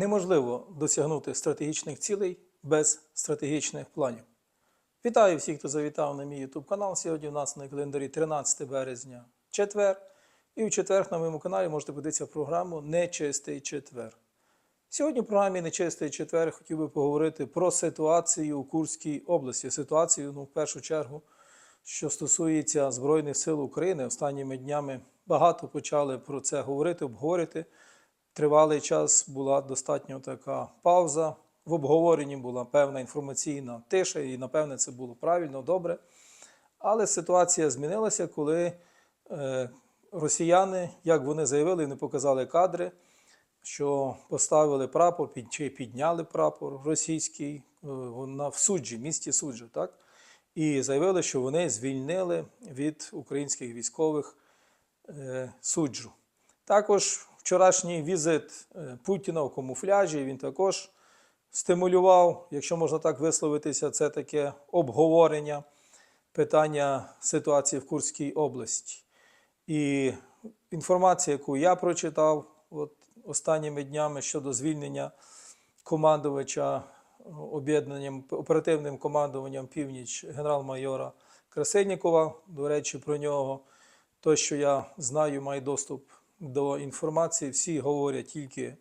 Неможливо досягнути стратегічних цілей без стратегічних планів. Вітаю всіх, хто завітав на мій YouTube канал. Сьогодні у нас на календарі 13 березня четвер. І у четвер на моєму каналі можете подивитися програму Нечистий четвер. Сьогодні в програмі Нечистий четвер хотів би поговорити про ситуацію у Курській області. Ситуацію, ну, в першу чергу, що стосується Збройних сил України. Останніми днями багато почали про це говорити, обговорити. Тривалий час була достатньо така пауза. В обговоренні була певна інформаційна тиша, і напевне це було правильно, добре. Але ситуація змінилася, коли е, росіяни, як вони заявили, не показали кадри, що поставили прапор під- чи підняли прапор російський е, на в суджі, місті суджі, так? І заявили, що вони звільнили від українських військових е, суджу. Також вчорашній візит е, Путіна в камуфляжі він також стимулював, якщо можна так висловитися, це таке обговорення питання ситуації в Курській області. І інформація, яку я прочитав от останніми днями щодо звільнення командувача об'єднанням оперативним командуванням північ генерал-майора Красильнікова. До речі, про нього то, що я знаю, маю доступ до інформації, всі говорять тільки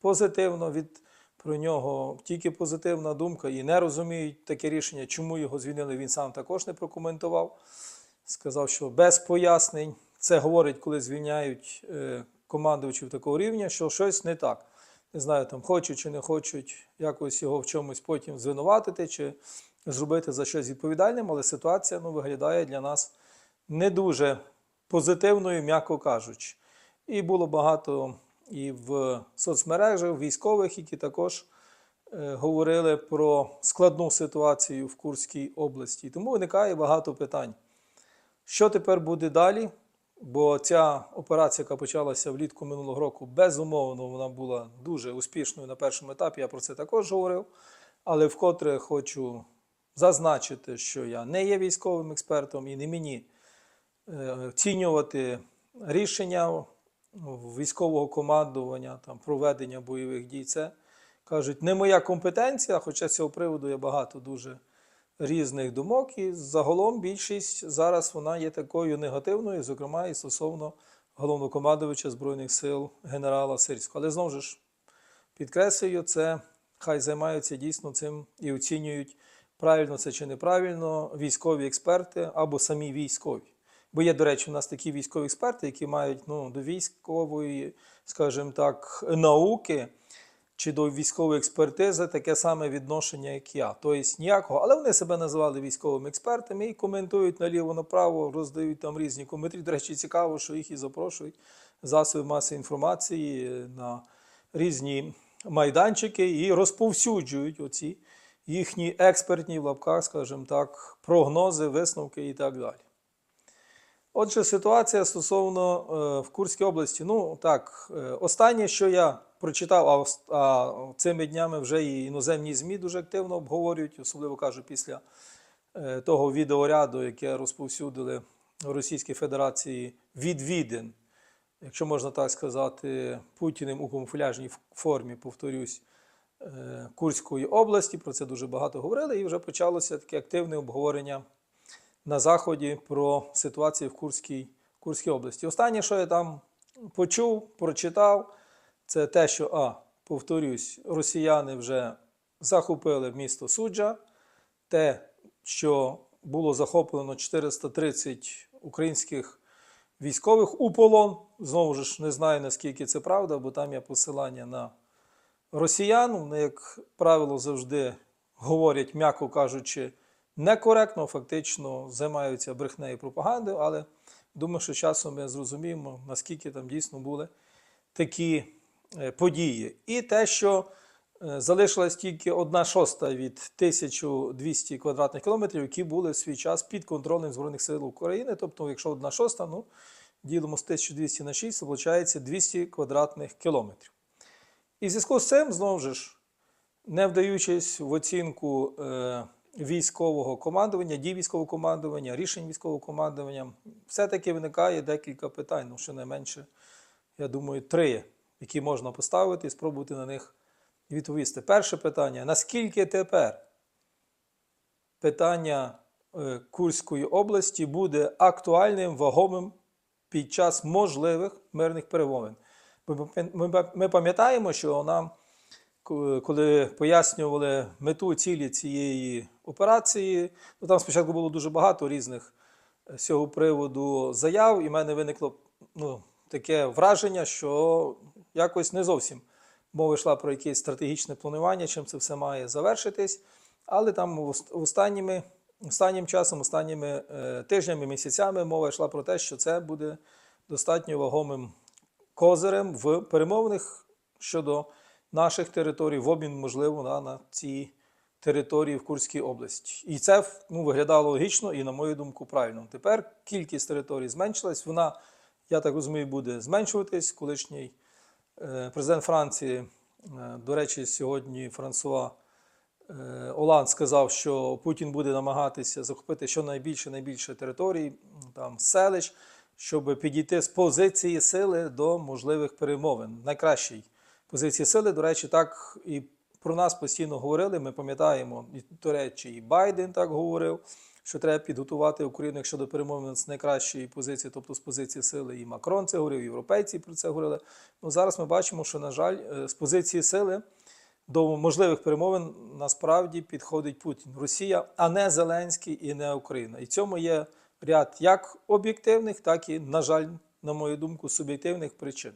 позитивно від про нього, тільки позитивна думка і не розуміють таке рішення, чому його звільнили. Він сам також не прокоментував. Сказав, що без пояснень це говорить, коли звільняють е, командувачів такого рівня, що щось не так. Не знаю, там хочуть чи не хочуть якось його в чомусь потім звинуватити чи зробити за щось відповідальним, але ситуація ну, виглядає для нас не дуже позитивною, м'яко кажучи. І було багато і в соцмережах, військових, які також е, говорили про складну ситуацію в Курській області. Тому виникає багато питань. Що тепер буде далі? Бо ця операція, яка почалася влітку минулого року, безумовно, вона була дуже успішною на першому етапі. Я про це також говорив. Але вкотре хочу зазначити, що я не є військовим експертом і не мені е, оцінювати рішення військового командування, там, проведення бойових дій. Це кажуть, не моя компетенція, хоча з цього приводу є багато дуже різних думок. І загалом більшість зараз вона є такою негативною, зокрема і стосовно головнокомандувача Збройних сил генерала Сирського. Але знову ж підкреслюю, це хай займаються дійсно цим і оцінюють, правильно це чи неправильно, військові експерти або самі військові. Бо є, до речі, у нас такі військові експерти, які мають ну, до військової, скажімо так, науки чи до військової експертизи таке саме відношення, як я. Тобто ніякого, але вони себе називали військовими експертами і коментують наліво-направо, роздають там різні коментарі. До речі, цікаво, що їх і запрошують засоби масової інформації на різні майданчики і розповсюджують оці їхні експертні в лапках, скажімо так, прогнози, висновки і так далі. Отже, ситуація стосовно е, в Курській області. Ну так, е, останнє, що я прочитав, а, цими днями вже і іноземні ЗМІ дуже активно обговорюють, особливо кажу, після е, того відеоряду, яке розповсюдили в Російській Федерації відвідин, якщо можна так сказати, Путіним у камуфляжній формі, повторюсь, Курської області. Про це дуже багато говорили, і вже почалося таке активне обговорення на Заході про ситуацію в Курській, Курській області. Останнє, що я там почув, прочитав, це те, що, а, повторюсь, росіяни вже захопили місто Суджа, те, що було захоплено 430 українських військових у полон. Знову ж не знаю, наскільки це правда, бо там є посилання на росіян. Вони, як правило, завжди говорять, м'яко кажучи, некоректно, фактично займаються брехнею пропагандою, але думаю, що часом ми зрозуміємо, наскільки там дійсно були такі е, події. І те, що е, залишилась тільки одна шоста від 1200 квадратних кілометрів, які були в свій час під контролем Збройних сил України. Тобто, якщо одна шоста, ну ділимо з 1200 на 6, це виходить 200 квадратних кілометрів. І в зв'язку з цим, знову ж, не вдаючись в оцінку е, військового командування, дій військового командування, рішень військового командування, все-таки виникає декілька питань, ну щонайменше, я думаю, три, які можна поставити і спробувати на них відповісти. Перше питання: наскільки тепер питання е, Курської області буде актуальним, вагомим під час можливих мирних перемовин? Ми пам'ят- Ми пам- ми пам'ятаємо, що нам, коли пояснювали мету цілі цієї операції, ну там спочатку було дуже багато різних з цього приводу заяв, і в мене виникло ну, таке враження, що якось не зовсім мова йшла про якесь стратегічне планування, чим це все має завершитись. Але там останніми, останнім часом, останніми е, тижнями, місяцями мова йшла про те, що це буде достатньо вагомим козирем в перемовних щодо наших територій, в обмін, можливо, на, на ці території в Курській області. І це ну, виглядало логічно і, на мою думку, правильно. Тепер кількість територій зменшилась. Вона, я так розумію, буде зменшуватись. Колишній е, президент Франції, е, до речі, сьогодні Франсуа е, Оланд сказав, що Путін буде намагатися захопити щонайбільше найбільше територій, там селищ, щоб підійти з позиції сили до можливих перемовин. Найкращій позиції сили, до речі, так і про нас постійно говорили. Ми пам'ятаємо, і, до речі, і Байден так говорив, що треба підготувати Україну якщо до перемовин з найкращої позиції, тобто з позиції сили. І Макрон це говорив, і європейці про це говорили. Ну зараз ми бачимо, що, на жаль, е, з позиції сили до можливих перемовин насправді підходить Путін, Росія, а не Зеленський і не Україна. І цьому є ряд як об'єктивних, так і, на жаль, на мою думку, суб'єктивних причин.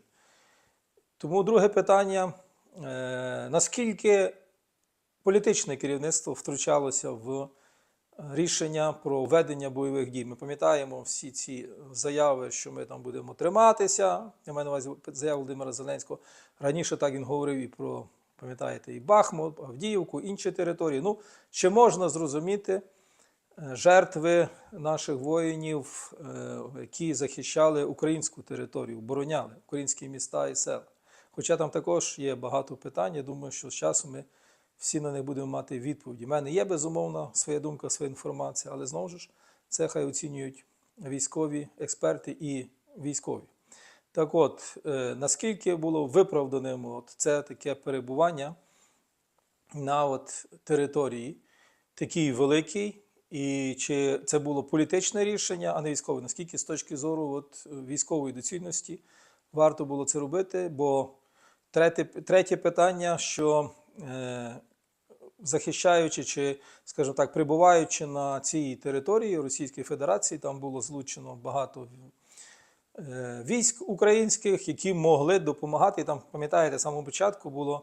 Тому друге питання: е, наскільки політичне керівництво втручалося в рішення про ведення бойових дій? Ми пам'ятаємо всі ці заяви, що ми там будемо триматися. Я маю на увазі заяву Володимира Зеленського. Раніше так він говорив і про, пам'ятаєте, і Бахмут, Авдіївку, інші території. Ну, чи можна зрозуміти е, жертви наших воїнів, е, які захищали українську територію, обороняли українські міста і села? Хоча там також є багато питань, я думаю, що з часом ми всі на них будемо мати відповіді. У мене є безумовно своя думка, своя інформація, але знову ж це хай оцінюють військові експерти і військові. Так от, е, наскільки було виправданим от це таке перебування на от території такій великій, і чи це було політичне рішення, а не військове? Наскільки з точки зору от, військової доцільності варто було це робити? Бо третє, третє питання, що е, захищаючи чи, скажімо так, прибуваючи на цій території Російської Федерації, там було злучено багато е, військ українських, які могли допомагати. І там, пам'ятаєте, з самого початку було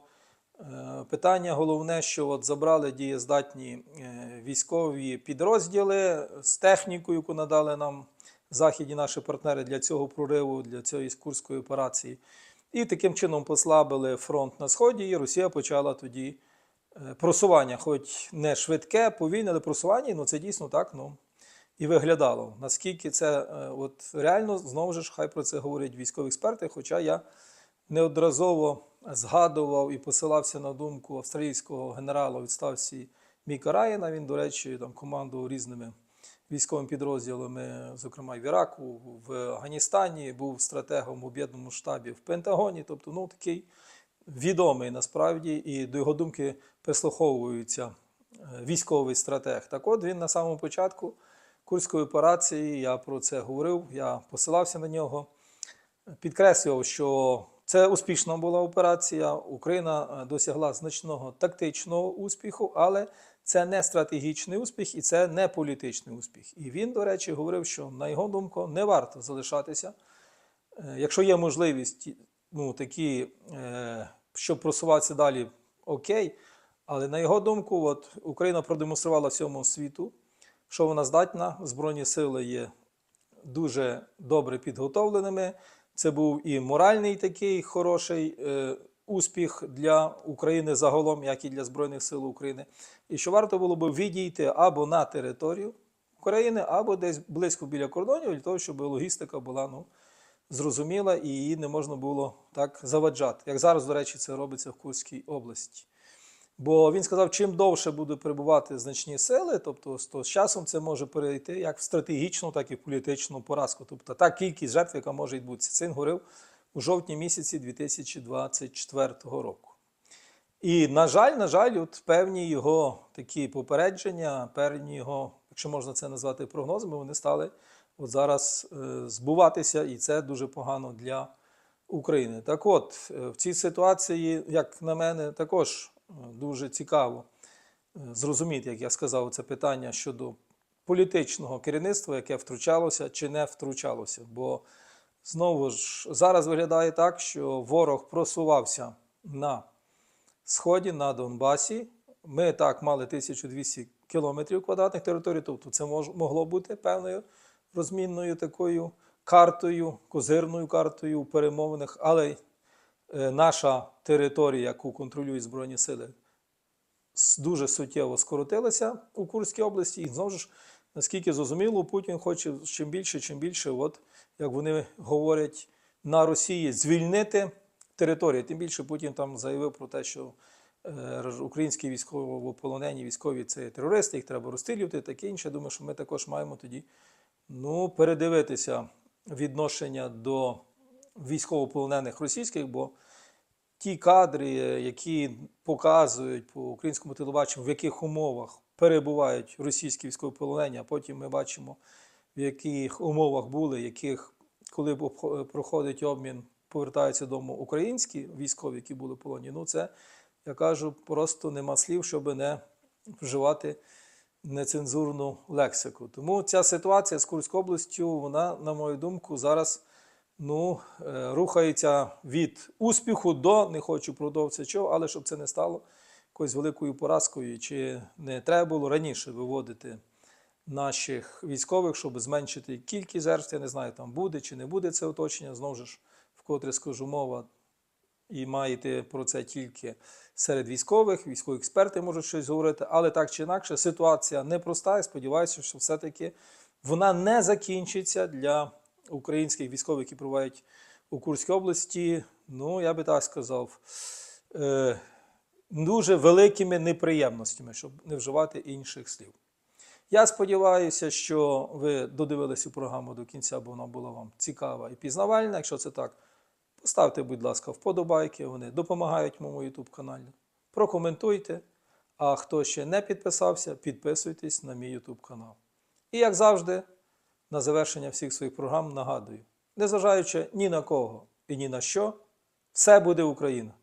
е, питання головне, що от забрали дієздатні е, військові підрозділи з технікою, яку надали нам західні наші партнери для цього прориву, для цієї курської операції. І таким чином послабили фронт на сході, і Росія почала тоді е, просування, хоч не швидке, повільне, але просування, ну це дійсно так ну, і виглядало. Наскільки це е, от, реально, знову ж хай про це говорять військові експерти, хоча я неодноразово згадував і посилався на думку австралійського генерала відставці Міка Райана. Він, до речі, там командував різними військовими підрозділами, зокрема в Іраку, в Афганістані, був стратегом в об'єднаному штабі в Пентагоні. Тобто, ну такий відомий насправді, і до його думки прислуховується е, військовий стратег. Так от він на самому початку Курської операції, я про це говорив, я посилався на нього, підкреслював, що це успішна була операція. Україна е, досягла значного тактичного успіху, але це не стратегічний успіх і це не політичний успіх. І він, до речі, говорив, що на його думку не варто залишатися. Е, Якщо є можливість, ну такі, е, щоб просуватися далі, окей. Але на його думку, от Україна продемонструвала всьому світу, що вона здатна. Збройні сили є дуже добре підготовленими. Це був і моральний такий хороший е, успіх для України загалом, як і для Збройних сил України. І що варто було б відійти або на територію України, або десь близько біля кордонів, для того, щоб логістика була ну, зрозуміла і її не можна було так заваджати. Як зараз, до речі, це робиться в Курській області. Бо він сказав, чим довше будуть перебувати значні сили, тобто то з часом це може перейти як в стратегічну, так і в політичну поразку. Тобто та кількість жертв, яка може відбутися. Він говорив у жовтні місяці 2024 року. І, на жаль, на жаль, от певні його такі попередження, певні його, якщо можна це назвати прогнозами, вони стали от зараз е, збуватися, і це дуже погано для України. Так от, е, в цій ситуації, як на мене, також е, дуже цікаво зрозуміти, як я сказав, це питання щодо політичного керівництва, яке втручалося чи не втручалося. Бо знову ж зараз виглядає так, що ворог просувався на сході, на Донбасі. Ми так мали 1200 кілометрів квадратних територій, тобто це мож, могло бути певною розмінною такою картою, козирною картою у перемовинах, але е, наша територія, яку контролюють Збройні сили, дуже суттєво скоротилася у Курській області. І знову ж, наскільки зрозуміло, Путін хоче чим більше, чим більше, от як вони говорять, на Росії звільнити територію. Тим більше Путін там заявив про те, що е, українські військовополонені військові це терористи, їх треба розстрілювати, таке інше. Думаю, що ми також маємо тоді ну, передивитися відношення до військовополонених російських, бо ті кадри, які показують по українському телебаченню, в яких умовах перебувають російські військовополонені, а потім ми бачимо, в яких умовах були, яких, коли проходить обмін, повертаються додому українські військові, які були в полоні. Ну, це, я кажу, просто нема слів, щоб не вживати нецензурну лексику. Тому ця ситуація з Курською областю, вона, на мою думку, зараз ну, е, рухається від успіху до не хочу продовжити чого, але щоб це не стало якоюсь великою поразкою, чи не треба було раніше виводити наших військових, щоб зменшити кількість жертв. Я не знаю, там буде чи не буде це оточення. Знову ж, вкотре скажу, мова і маєте про це тільки серед військових, військові експерти можуть щось говорити, але так чи інакше ситуація непроста. І сподіваюся, що все-таки вона не закінчиться для українських військових, які перебувають у Курській області. Ну, я би так сказав, е, дуже великими неприємностями, щоб не вживати інших слів. Я сподіваюся, що ви додивилися програму до кінця, бо вона була вам цікава і пізнавальна. Якщо це так, поставте, будь ласка, вподобайки, вони допомагають моєму YouTube каналі. Прокоментуйте. А хто ще не підписався, підписуйтесь на мій YouTube канал. І як завжди, на завершення всіх своїх програм нагадую: незважаючи ні на кого і ні на що, все буде Україна!